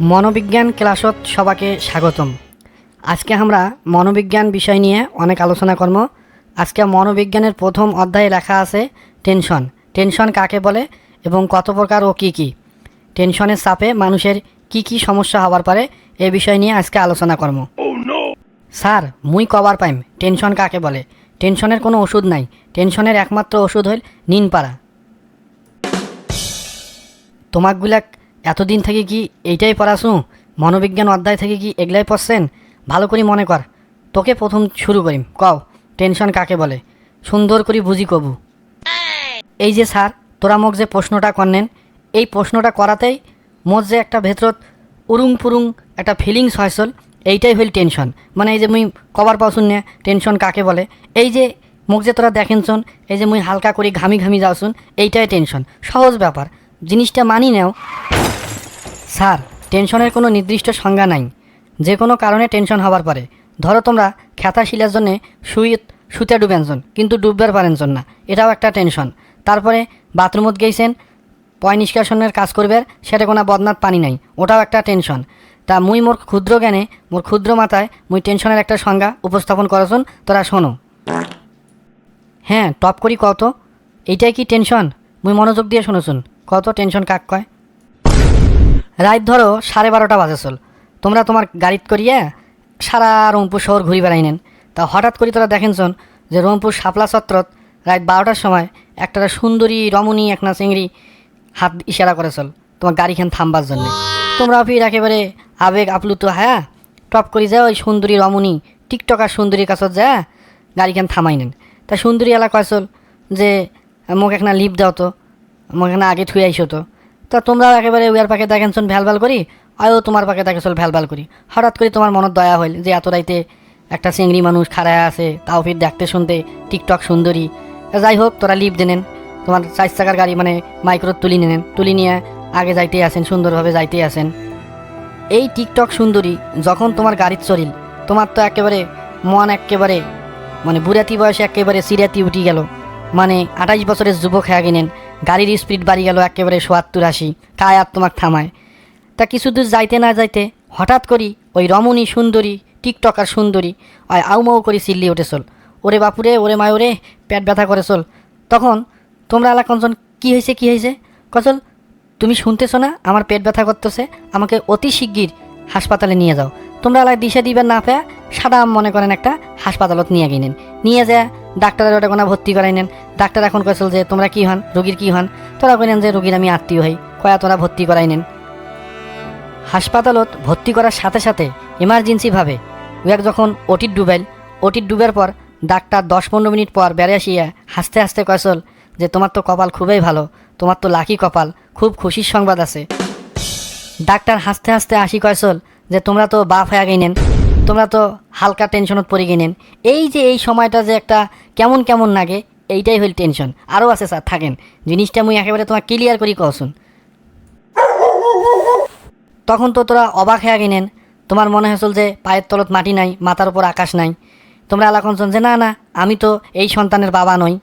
মনোবিজ্ঞান ক্লাসত সবাকে স্বাগতম। আজকে আমরা মনোবিজ্ঞান বিষয় নিয়ে অনেক আলোচনা করব। আজকে মনোবিজ্ঞানের প্রথম অধ্যায়ে লেখা আছে টেনশন। টেনশন কাকে বলে এবং কত প্রকার ও কী কী? টেনশনের চাপে মানুষের কি কি সমস্যা হবার পারে এ বিষয় নিয়ে আজকে আলোচনা করব। স্যার মুই কবার পাইম। টেনশন কাকে বলে? টেনশনের কোনো ওষুধ নাই। টেনশনের একমাত্র ওষুধ হইল নিনপাড়া। তোমাকগুলাক এতদিন থেকে কি এইটাই পড়াশু? মনোবিজ্ঞান অধ্যায় থেকে কি এগুলাই পড়ছেন? ভালো করে মনে কর। তোকে প্রথম শুরু করিম, কও, টেনশন কাকে বলে? সুন্দর করে বুঝি কবু। এই যে স্যার, তোরা মোক যে প্রশ্নটা করনেন এই প্রশ্নটা করাতেই মোর যে একটা ভেতরত উরুং পুরুং একটা ফিলিংস হয়সল, এইটাই হইল টেনশন মানে এই যে মুই কবার পাও শুনে টেনশন কাকে বলে? এই যে মোক যে তোরা দেখেন শোন, এই যে মুই হালকা করে ঘামি ঘামি যাও শুন এইটাই টেনশন সহজ ব্যাপার। জিনিসটা মানি নেও। স্যার, টেনশনের কোনো নির্দিষ্ট সংজ্ঞা নাই। যে কোনো কারণে টেনশন হবার পারে। ধরো তোমরা খ্যাতা শিলার জন্যে শুই শুতে ডুবেনজন কিন্তু ডুববার পারেনজন না। এটাও একটা টেনশন। তারপরে বাথরুমত গেছেন পয় নিষ্কাশনের কাজ করবে সেটা কোনো বদনাত পানি নাই। ওটাও একটা টেনশন। তা মুই মোর ক্ষুদ্র জ্ঞানে, মোর ক্ষুদ্র মাথায় মুই টেনশনের একটা সংজ্ঞা উপস্থাপন করেছন তোরা শোনো। হ্যাঁ টপ করি কত এইটাই কি টেনশন? মুই মনোযোগ দিয়ে শুনেছুন কত টেনশন কাক কয়? রাত ধরো সাড়ে বারোটা বাজে চল। তোমরা তোমার গাড়িত করিয়া সারা রংপুর শহর ঘুরি বেড়াই নেন তা হঠাৎ করে তোরা দেখেনছন যে রংপুর শাপলা চত্রত রাত বারোটার সময় একটা সুন্দরী রমণী একনা চিংড়ি হাত ইশারা করে চল। তোমার গাড়িখান থামবার জন্য। তোমরা ফির একেবারে আবেগ আপ্লুত হ্যাঁ টপ করি যা ওই সুন্দরী রমণী, টিকটকার সুন্দরীর কাছত যা গাড়িখান থামাই নেন তা সুন্দরী এলা চল যে, মোক একটা লিপ দাও তো, মোক এখানে আগে থুয়ে আইসো তো। তা তোমরা একেবারে উয়ার পাকে দেখেন শোন ভ্যাল ভ্যাল করি আয়ও তোমার পাকে দেখে চল ভ্যাল ভ্যাল করি। হঠাৎ করে তোমার মনত দয়া হইল যে এত রাইতে একটা চিংড়ি মানুষ খাড়ায় আছে তাও ফির দেখতে শুনতে, টিকটক সুন্দরী। যাই হোক, তোরা লিপ দেনেন তোমার চার চাকার গাড়ি মানে মাইক্রো তুলি নেন। তুলি নিয়ে আগে যাইতেই আসেন, সুন্দরভাবে যাইতেই আসেন। এই টিকটক সুন্দরী যখন তোমার গাড়ির চলিল তোমার তো একেবারে মন একেবারে মানে বুড়াতি বয়সে একেবারে সিরাতি উঠি গেল। মানে আঠাইশ বছরের যুবক হয়ে গেলেন। গাড়ির স্পিড বাড়ি গেল একেবারে সোয়াত্তর আশি কায় আর তোমাক থামায়। তা কিছু দূর যাইতে না যাইতে হঠাৎ করি ওই রমণী সুন্দরী, টিকটকার সুন্দরী ওই আউমাউ করে চিল্লি উঠে চল ওরে বাপুরে, ওরে মায়ুরে পেট ব্যথা করে চল তখন তোমরা এলাকা কঞ্চন, কী হয়েছে কী হয়েছে কচল, তুমি শুনতেছো না? আমার পেট ব্যথা করতেছে। আমাকে অতি শিগগির হাসপাতালে নিয়ে যাও। তোমরা এলাকায় দিশা দিবেন না পেয়ে সাদা মনে করেন একটা হাসপাতালত নিয়ে গিনেন নিয়ে যা ডাক্তারের ওটা কোনো ভর্তি করাই নেন। ডাক্তার এখন কয়েছিল যে তোমরা কি হন? রোগীর কি হন? তোরা কইলেন যে, রোগীর আমি আত্মীয় হই। কয়া তোরা ভর্তি করাই নেন। হাসপাতালত ভর্তি করার সাথে সাথে ইমার্জেন্সিভাবে উয়াক যখন ওটির ডুবেল ওটির ডুবের পর ডাক্তার দশ পনেরো মিনিট পর বেড়ে আসিয়া হাসতে হাসতে কয়সল যে, তোমার তো কপাল খুবই ভালো, তোমার তো লাকি কপাল, খুব খুশির সংবাদ আছে। ডাক্তার হাসতে হাসতে আসি কয়সল যে, তোমরা তো বাপ হয়ে গেলেন, তোমরা তো হালকা টেনশনত পড়ে গেলেন। এই যে, এই সময়টা যে একটা কেমন কেমন লাগে, এইটাই হইল টেনশন আরও আছে স্যার থাকেন। জিনিসটা মুই একেবারে তোমার ক্লিয়ার করি কওসুন তখন তো তোরা অবাক হয়ে গেলেন। তোমার মনে হয়েছিল যে পায়ের তলত মাটি নাই, মাথার উপর আকাশ নাই। তোমরা এলাকন যে, না না, আমি তো এই সন্তানের বাবা নই।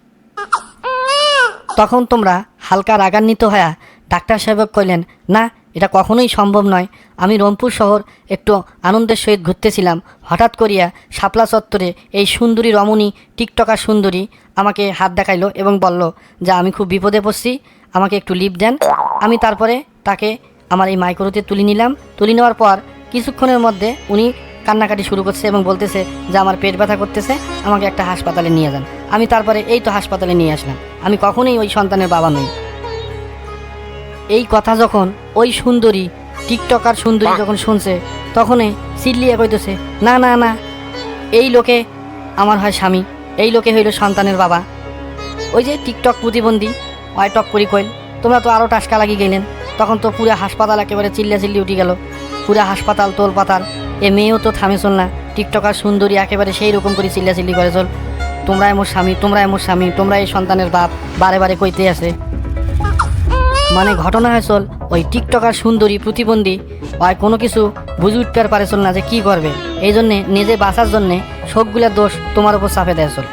তখন তোমরা হালকা রাগান্বিত হয়ে ডাক্তার সাহেব কইলেন, না, এটা কখনোই সম্ভব নয়। আমি রংপুর শহর একটু আনন্দের সহিত ঘুরতেছিলাম। হঠাৎ করিয়া শাপলা চত্বরে এই সুন্দরী রমণী, টিকটকার সুন্দরী, আমাকে হাত দেখাইলো এবং বলল, যে, আমি খুব বিপদে পড়ছি। আমাকে একটু লিপ দেন। আমি তারপরে তাকে আমার এই মাইক্রোতে তুলে নিলাম। তুলে নেওয়ার পর কিছুক্ষণের মধ্যে উনি কান্নাকাটি শুরু করছে এবং বলতেছে, যে, আমার পেট ব্যথা করতেছে, আমাকে একটা হাসপাতালে নিয়ে যান। আমি তারপরে এই তো হাসপাতালে নিয়ে আসলাম। আমি কখনোই ওই সন্তানের বাবা নই। এই কথা যখন ওই সুন্দরী, টিকটকার সুন্দরী যখন শুনছে, তখনই চিল্লিয়ে কইতেছে না না না, এই লোকে আমার হয় স্বামী, এই লোকে হইল সন্তানের বাবা। ওই যে টিকটক প্রতিবন্ধী ওই টক করি কইল, তোমরা তো আরও টাসকা লাগিয়ে গেলেন। তখন তো পুরো হাসপাতাল একেবারে চিল্লা চিল্লি উঠে গেল। পুরো হাসপাতাল তোল পাতাল এ মেয়েও তো থামে চল না। টিকটকার সুন্দরী একেবারে সেই রকম করে চিল্লা চিল্লি করে চল। তোমরা এমন স্বামী তোমরা এমন স্বামী তোমরা এই সন্তানের বাপ। বারে বারে কইতে আছে মানে ঘটনা হয়েছিল ওই টিকটকার সুন্দরী প্রতিবন্ধী ওই কোনো কিছু বুঝে উঠতে আর চল না, যে কি করবে। এই জন্যে, নিজে বাঁচার জন্যে সবগুলোর দোষ তোমার উপর চাপে দেয়, চল।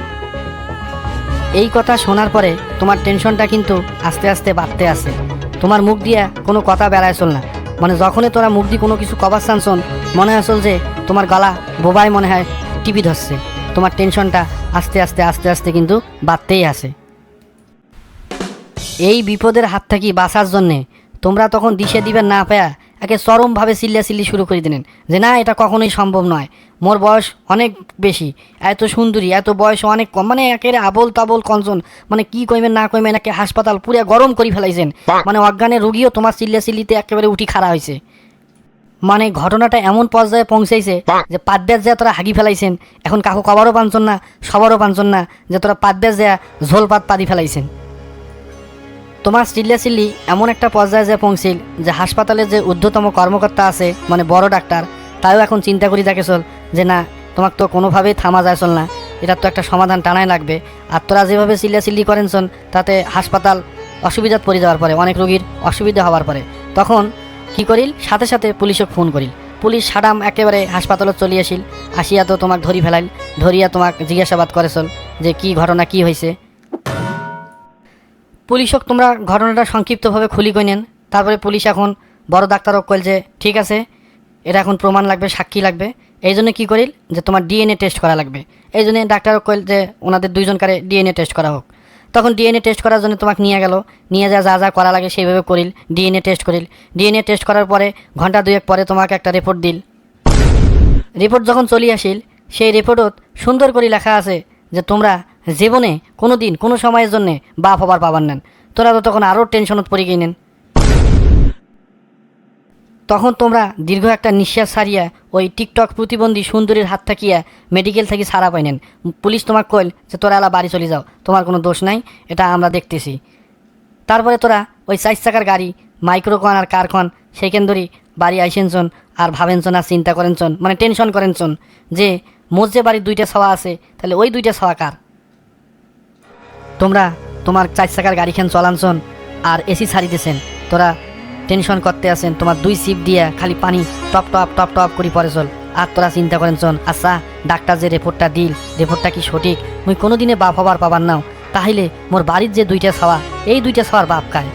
এই কথা শোনার পরে তোমার টেনশনটা কিন্তু আস্তে আস্তে বাড়তে আসে তোমার মুখ দিয়ে কোনো কথা বেড়ায়, চল না। মানে যখনই তোরা মুখ দিয়ে কোনো কিছু কবার চানছন মনে আসল যে তোমার গলা বোবাই মনে হয়, টিপি ধরছে। তোমার টেনশনটা আস্তে আস্তে আস্তে আস্তে কিন্তু বাড়তেই আসে এই বিপদের হাত থেকে বাঁচার জন্যে। তোমরা তখন দিশে দিবে না পায়া একে চরমভাবে চিল্লা চিল্লি শুরু করে দিলেন যে, না, এটা কখনোই সম্ভব নয়। মোর বয়স অনেক বেশি। এত সুন্দরী, এত বয়স অনেক কম। মানে একেবারে আবল তাবল কঞ্চন মানে কি কইবেন, না কইবেন, একে হাসপাতাল পুরো গরম করে ফেলাইছেন। মানে অজ্ঞানের রুগীও তোমার চিল্লা চিল্লিতে একেবারে উঠি খাড়া হয়েছে মানে ঘটনাটা এমন পর্যায়ে পৌঁছাইছে যে পাদ্যাস যা তোরা হাগি ফেলাইছেন। এখন কাকু কবারও পাঞ্চন না, সবারও পাঞ্চন না যে, তোরা পাদ্যাস যা ঝোল পাত পাদি ফেলাইছেন। তোমার চিল্লা চিল্লি এমন একটা পর্যায়ে যে পৌঁছিল যে হাসপাতালে যে ঊর্ধ্বতম কর্মকর্তা আছে মানে বড় ডাক্তার তাও এখন চিন্তা করি থাকে চল যে না, তোমাকে তো কোনোভাবেই থামা যায় চল না। এটার তো একটা সমাধান টানাই লাগবে। আর তোরা যেভাবে চিল্লা চিল্লি করেন চল, তাতে হাসপাতাল অসুবিধাত পড়ে যাওয়ার পরে, অনেক রোগীর অসুবিধা হওয়ার পরে। তখন কি করিল? সাথে সাথে পুলিশক ফোন করিল। পুলিশ সাডাম একেবারে হাসপাতালত চলি আসিল আসিয়া তো তোমাক ধরি ফেলাইল, ধরিয়া তোমাক জিজ্ঞাসাবাদ করেছল যে কি ঘটনা, কি হয়েছে পুলিশক তোমরা ঘটনাটা সংক্ষিপ্তভাবে খুলি কই নেন। তারপরে পুলিশ এখন বড় ডাক্তারক কইল যে, ঠিক আছে, এটা এখন প্রমাণ লাগবে, সাক্ষী লাগবে। এই জন্য কী করিল? যে, তোমার ডিএনএ টেস্ট করা লাগবে। এই জন্য ডাক্তারক কইল যে, ওনাদের দুইজনকারে ডিএনএ টেস্ট করা হোক। তখন ডিএনএ টেস্ট করার জন্য তোমাকে নিয়ে গেল। নিয়ে যা যা যা করা লাগে সেইভাবে করিল, ডিএনএ টেস্ট করিল। ডিএনএ টেস্ট করার পরে ঘণ্টা দুয়েক পরে তোমাকে একটা রিপোর্ট দিল। রিপোর্ট যখন চলি আসিল, সেই রিপোর্টত সুন্দর করে লেখা আছে যে, তোমরা জীবনে কোনো দিন কোনো সময়ের জন্যে বাপ হবার পাবার নেন। তোরা তো তখন আরও টেনশনত পড়ে গিয়ে নেন। তখন তোমরা দীর্ঘ একটা নিঃশ্বাস সারিয়া ওই টিকটক প্রতিবন্ধী সুন্দরীর হাত থাকিয়া মেডিকেল থেকে সারা পাইনেন। পুলিশ তোমাক কইল যে, তোরা এলা বাড়ি চলে যাও, তোমার কোনো দোষ নাই, এটা আমরা দেখতেছি। তারপরে তোরা ওই চার চাকার গাড়ি মাইক্রোকন আর কারখন সেইখান ধরি বাড়ি আইসেনছন আর ভাবেনছন আর চিন্তা করেনছন মানে টেনশন করেনছন যে, মোর বাড়ির দুইটা ছাওয়া আছে, তাহলে ওই দুইটা ছাওয়া কার? তোমরা তোমার চার চাকার গাড়ি গাড়িখান চলানছন আর এসি ছাড়িতেছেন। তোরা টেনশন করতে আছেন, তোমার দুই সিপ দিয়া খালি পানি টপ টপ টপ টপ করে পরে চল। আর তোরা চিন্তা করেন করেনছন আচ্ছা ডাক্তার যে রিপোর্টটা দিল রিপোর্টটা কি সঠিক? মুই কোনোদিনে বাপ হবার পাবার নাও। তাহলে মোর বাড়ির যে দুইটা ছাওয়া, এই দুইটা ছাওয়ার বাপ খায়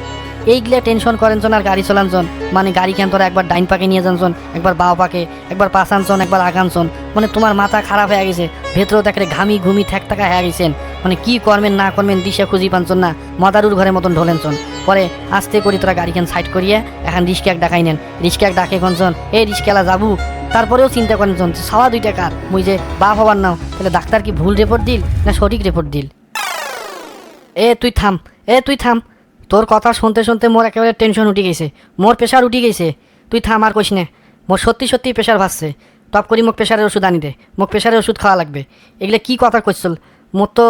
এইগুলা টেনশন করেন করেনছন আর গাড়ি চলানছন মানে গাড়ি কেন তোরা একবার ডাইন পাকে নিয়ে যানছন একবার বাও পাকে, একবার পাশানছন একবার আগানছন মানে তোমার মাথা খারাপ হয়ে গেছে, ভেতরেও দেখে ঘামি ঘুমি ঠেক টাকা হয়ে গেছেন। মানে কি করবেন, না করবেন, দিশা খুঁজি পানছন না। মদারুর ঘরের মতন ঢোলেনছন পরে আস্তে করে তোরা গাড়িখান সাইড করিয়ে এখন রিস্কে এক ডাকাই নেন। রিস্কে এক ডাকে কনছন এই রিস্কেলা যাবু? তারপরেও চিন্তা করেনছন যে সাওয়া দুইটা কার? মুই যে বাপ হবার নাও, তাহলে ডাক্তার কি ভুল রিপোর্ট দিল, না সঠিক রিপোর্ট দিল? এ, তুই থাম, এ, তুই থাম। তোর কথা শুনতে শুনতে মোর একেবারে টেনশন উঠে গেছে, মোর প্রেশার উঠে গেছে। তুই থাম, আর কইস নে, মোর সত্যি সত্যি প্রেশার ভাসছে। টপ করি, মোক প্রেশারের ওষুধ আনি দে, মোক প্রেশারের ওষুধ খাওয়া লাগবে। এগুলো কি কথা কইছিল মোর তো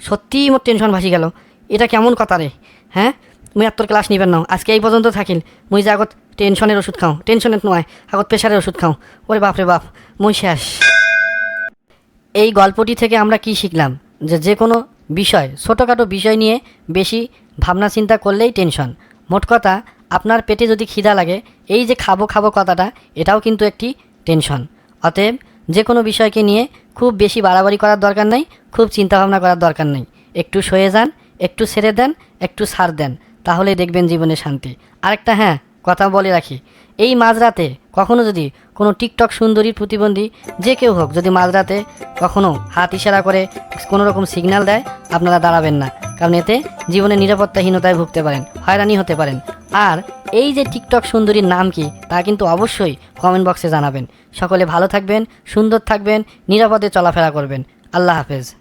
সত্যিই মোর টেনশন ভাসি গেল। এটা কেমন কথা রে? হ্যাঁ? মুই আর তোর ক্লাস নিবেন নাও আজকে এই পর্যন্ত থাকিল। মুই যে আগত টেনশনের ওষুধ খাও। টেনশনের নয় আগত প্রেশারের ওষুধ খাও। ওরে বাপরে বাপ। মুই শেষ। এই গল্পটি থেকে আমরা কি শিখলাম? যে যে কোনো বিষয়, ছোটোখাটো বিষয় নিয়ে বেশি ভাবনা চিন্তা করলেই টেনশন মোট কথা, আপনার পেটে যদি খিদা লাগে, এই যে খাব খাব কথাটা, এটাও কিন্তু একটি টেনশন অতএব যে কোনো বিষয়কে নিয়ে খুব বেশি বাড়াবাড়ি করার দরকার নেই, খুব চিন্তাভাবনা করার দরকার নেই। একটু সয়ে যান, একটু ছেড়ে দেন, একটু সার দেন তাহলে দেখবেন জীবনে শান্তি। আরেকটা হ্যাঁ কথা বলে রাখি, এই মাঝরাতে কখনো যদি কোনো টিকটক সুন্দরীর প্রতিবন্ধী, যে কেউ হোক, যদি মাঝরাতে কখনো হাত ইশারা করে কোনো রকম সিগন্যাল দেয়, আপনারা দাঁড়াবেন না। কারণ এতে জীবনে নিরাপত্তাহীনতায় ভুগতে পারেন, হয়রানি হতে পারেন। আর এই যে টিকটক সুন্দরীর নাম কি, তা কিন্তু অবশ্যই কমেন্ট বক্সে জানাবেন। সকলে ভালো থাকবেন, সুন্দর থাকবেন, নিরাপদে চলাফেরা করবেন। আল্লাহ হাফেজ।